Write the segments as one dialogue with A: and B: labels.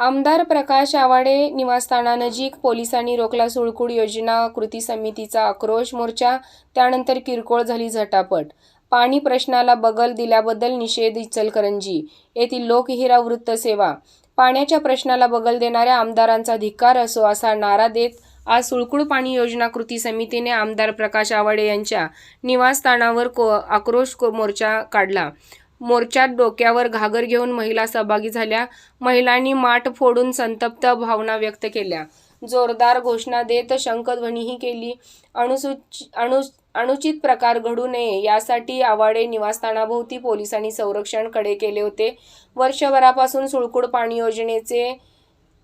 A: आमदार प्रकाश आवाडे निवासस्थानानजीक पोलिसांनी रोखला सुळकूड योजना कृती समितीचा आक्रोश मोर्चा त्यानंतर किरकोळ झाली झटापट. पाणी प्रश्नाला बगल दिल्याबद्दल निषेध इचलकरंजी. येथील लोकहिरा वृत्तसेवा पाण्याच्या प्रश्नाला बगल देणाऱ्या आमदारांचा धिक्कार असो असा नारा देत आज सुळकुड पाणी योजना कृती समितीने आमदार प्रकाश आवाडे यांच्या निवासस्थानावर को आक्रोश को- मोर्चा काढला. मोर्चात डोक्यावर घागर घेऊन महिला सहभागी झाल्या. महिलांनी माठ फोडून संतप्त भावना व्यक्त केल्या. जोरदार घोषणा देत शंखध्वनीही केली. अनुसूच अनु अनुचित प्रकार घडू नये यासाठी आवाडे निवासस्थानाभोवती पोलिसांनी संरक्षणकडे केले होते. वर्षभरापासून सुळकुड पाणी योजनेचे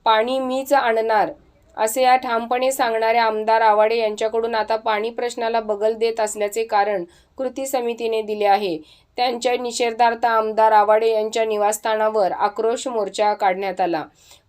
A: पाणी मीच आणणार असे या ठामपणे सांगणारे आमदार आवाडे यांच्याकडून आता पाणी प्रश्नाला बगल देत असल्याचे कारण कृती समितीने दिले आहे. त्यांच्या निषेधार्थ आमदार आवाडे यांच्या निवासस्थानावर आक्रोश मोर्चा काढण्यात आला.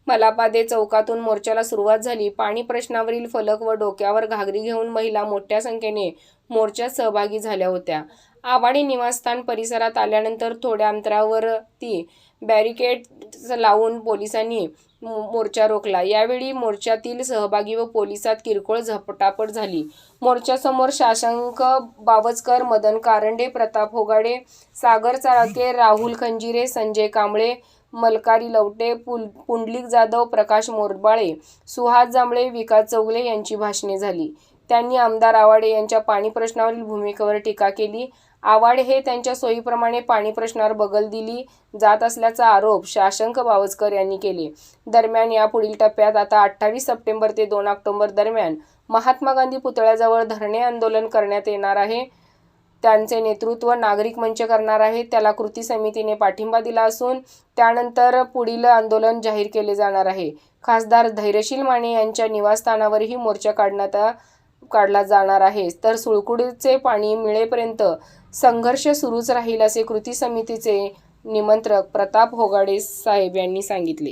A: मलापादे चौकातून मोर्चाला सुरुवात झाली. पाणी प्रश्नावरील फलक व डोक्यावर घागरी घेऊन महिला मोठ्या संख्येने मोर्चात सहभागी झाल्या होत्या. आवाडी निवासस्थान परिसरात आल्यानंतर थोड्या अंतरावर ती बॅरिकेड लावून पोलिसांनी मोर्चा रोखला. यावेळी मोर्चातील सहभागी व पोलिसात किरकोळ झपटापट झाली. मोर्चासमोर शासंक बावचकर मदन कारंडे प्रताप होगाडे सागर चाळके राहुल खंजिरे संजय कांबळे मलकारी लवटे पुल पुंडलिक जाधव प्रकाश मोरबाळे सुहास जांभळे विकास चौगले यांची भाषणे झाली. त्यांनी आमदार आवाडे यांच्या पाणी प्रश्नावरील भूमिकेवर टीका केली. आवाडे हे त्यांच्या सोयीप्रमाणे पाणी प्रश्नावर बगल दिली जात असल्याचा आरोप शाशंक बावचकर यांनी केले. दरम्यान यापुढील टप्प्यात आता अठ्ठावीस सप्टेंबर ते दोन ऑक्टोबर दरम्यान महात्मा गांधी पुतळ्याजवळ धरणे आंदोलन करण्यात येणार आहे. त्यांचे नेतृत्व नागरिक मंच करणार आहे. त्याला कृती समितीने पाठिंबा दिला असून त्यानंतर पुढील आंदोलन जाहीर केले जाणार आहे. खासदार धैर्यशील माने यांच्या निवासस्थानावरही मोर्चा काढण्यात काढला जाणार आहे. तर सुळकुडीचे पाणी मिळेपर्यंत संघर्ष सुरूच राहील असे कृती समितीचे निमंत्रक प्रताप होगाडे साहेब यांनी सांगितले.